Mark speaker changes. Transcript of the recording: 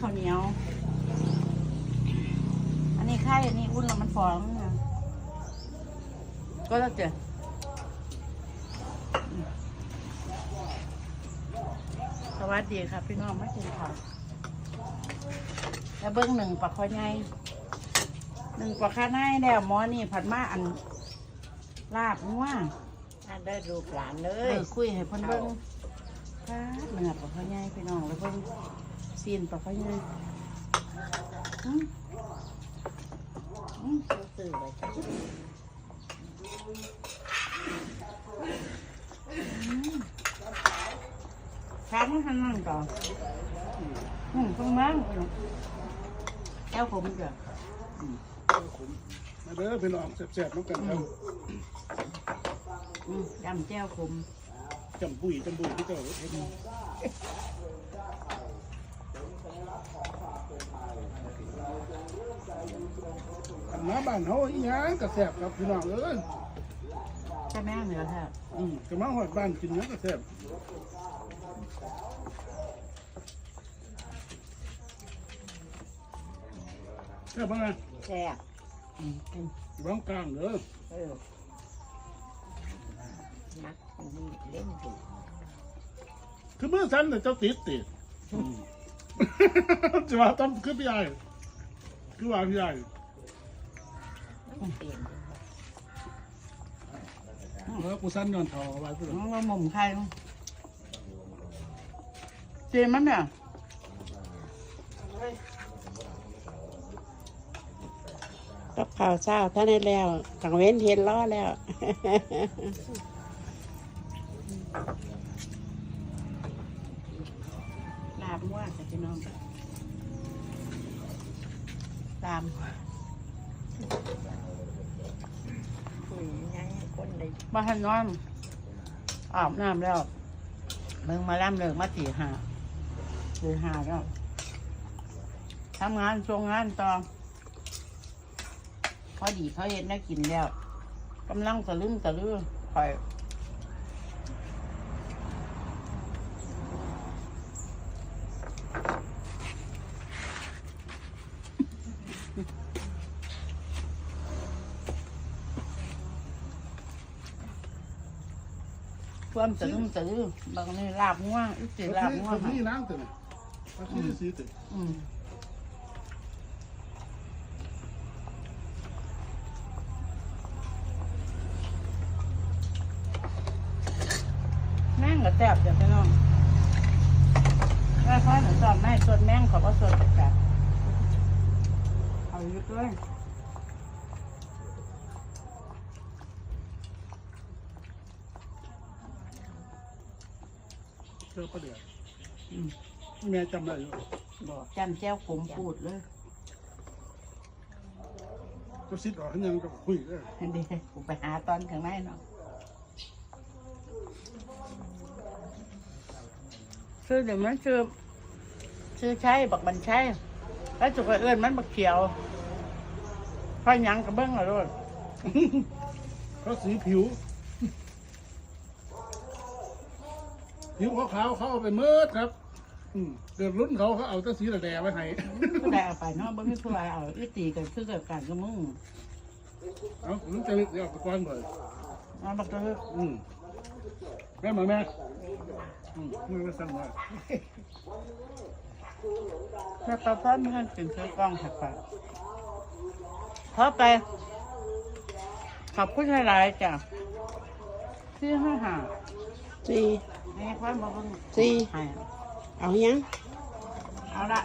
Speaker 1: ข้าวเหนียว อันนี้ไข่อันนี้อุ่นแล้วมันฟองนะก็แล้วเจอสวัสดีครับพี่น้องมากินข้าวแล้วเบิ้งหนึ่งปลาคอใหญ่หนึ่งปลาคาไนแล้วหมอนี่ผัดมาอันลาบงัว
Speaker 2: ถ้าได้ลูกหลานเล
Speaker 1: เอยอคุยให้เพิ่นเบิ่งปลาเนื้อปลาข้าวใหญ่พี่น้องแล้วเบิ่ง ซีนปลาข้าวใหญ่อืมอืม
Speaker 2: ซื้อไว้จ้ะ
Speaker 1: ทานให้ทันนั่งก่อนอืมเพิ่งมาแก้วผมเด้อ
Speaker 3: มาเด้อพี่น้องแซ่บๆน้ำกันครับ
Speaker 1: ยำแก้วผม
Speaker 3: จำปุยจำปุยพี่เจ้าเฮ็ด อันมาบ้านเฮาอีหยังก็แซ่บครับพี่น้องเอ้ย
Speaker 1: ใช่ไหมเหนือแท้
Speaker 3: อืมก็มาฮอดบ้านกินหยังก็แซ่บแซ่บบ่ไง
Speaker 2: แซ่บ
Speaker 1: อืมกิน
Speaker 3: อยู่บ้านกลางเด้อ
Speaker 2: เออนักอันนี้เล่นถูก
Speaker 3: คือมือสั่นแต่เจ้าติดติดอืม จะว่าต้องคือพี่ใหญ่คือว่าพี่ใหญ่
Speaker 2: เปลี่ยน
Speaker 3: เออกูสั้นย้อนเทาเอไว้เพื่อน
Speaker 1: น้องว่าหม่มไข่เจมมันเนี่ย
Speaker 4: กับข่าวเช้าท่านได้แล้วกังเว้นเห็นล้อแล้ว
Speaker 1: ลา บงัวกับพี่น้องตาม
Speaker 2: คุยยังคนได้
Speaker 1: บ้านนอนอาบน้ำแล้วเมืองมาล่ำเลิกมาตีหาตีหาแล้วทำงานช่วงงานต่อพอดีเขาเห็นได้กินแล้วกำลังตะลึงตะลือคอย ความตะลึงตะลือบางนี่ลาบง่วงอีสิลาบง่วง
Speaker 3: ตัวนี้ล้างตัวนี้ตัวนี้สีตัว
Speaker 1: อืมแม่งก็แซ่บจ้ะพี่น้องแม่ค่อยหนูสอนแม่สดแม่งเขาก็สดแบบเอาอยู่ด้วย
Speaker 3: เชื่อประเดี๋ยว
Speaker 1: อืม
Speaker 3: แม่จำได้อยู่
Speaker 1: บอกจำแจ้วขมปูดเลย
Speaker 3: ก็ซิดออกให้ยังก็คุยเลย
Speaker 1: เดี๋ยวกูไปหาตอนข้างในเนาะซื้อเดี๋ยวมันซื้อซื้อใช้บักบันใช้แล้วจุกเอิญมันบักเขียวพอหยังกับเบิ้งอะรถ
Speaker 3: เขาสีผิว ผิวขาวๆเขาเอาไปเมิดครับ อืมเดือดรุ่นเขาเขาเอาแต่สีแดงๆไว้ให้
Speaker 1: ผู้ใดเอาไปเนาะบ่มีผู้ใดเอาอีตีกันคือเกิดการกับมึง
Speaker 3: เอาลุงจะเดี๋ยวเอาไปก้อนบ่อย
Speaker 1: เอาบักเตอ
Speaker 3: อืมแม่มาแม่อืมมือไม่สั่นว่า
Speaker 1: แม่ปลาฟ้าไม่ให้กินซื้อกล้องถักไปพอไป ขอบคุณหลายๆจ้ะที่ให้หา
Speaker 4: สี่
Speaker 1: ให้ควา มมาเบิ่ง
Speaker 4: สี่
Speaker 1: ให้
Speaker 4: เอายัง
Speaker 1: เอาละ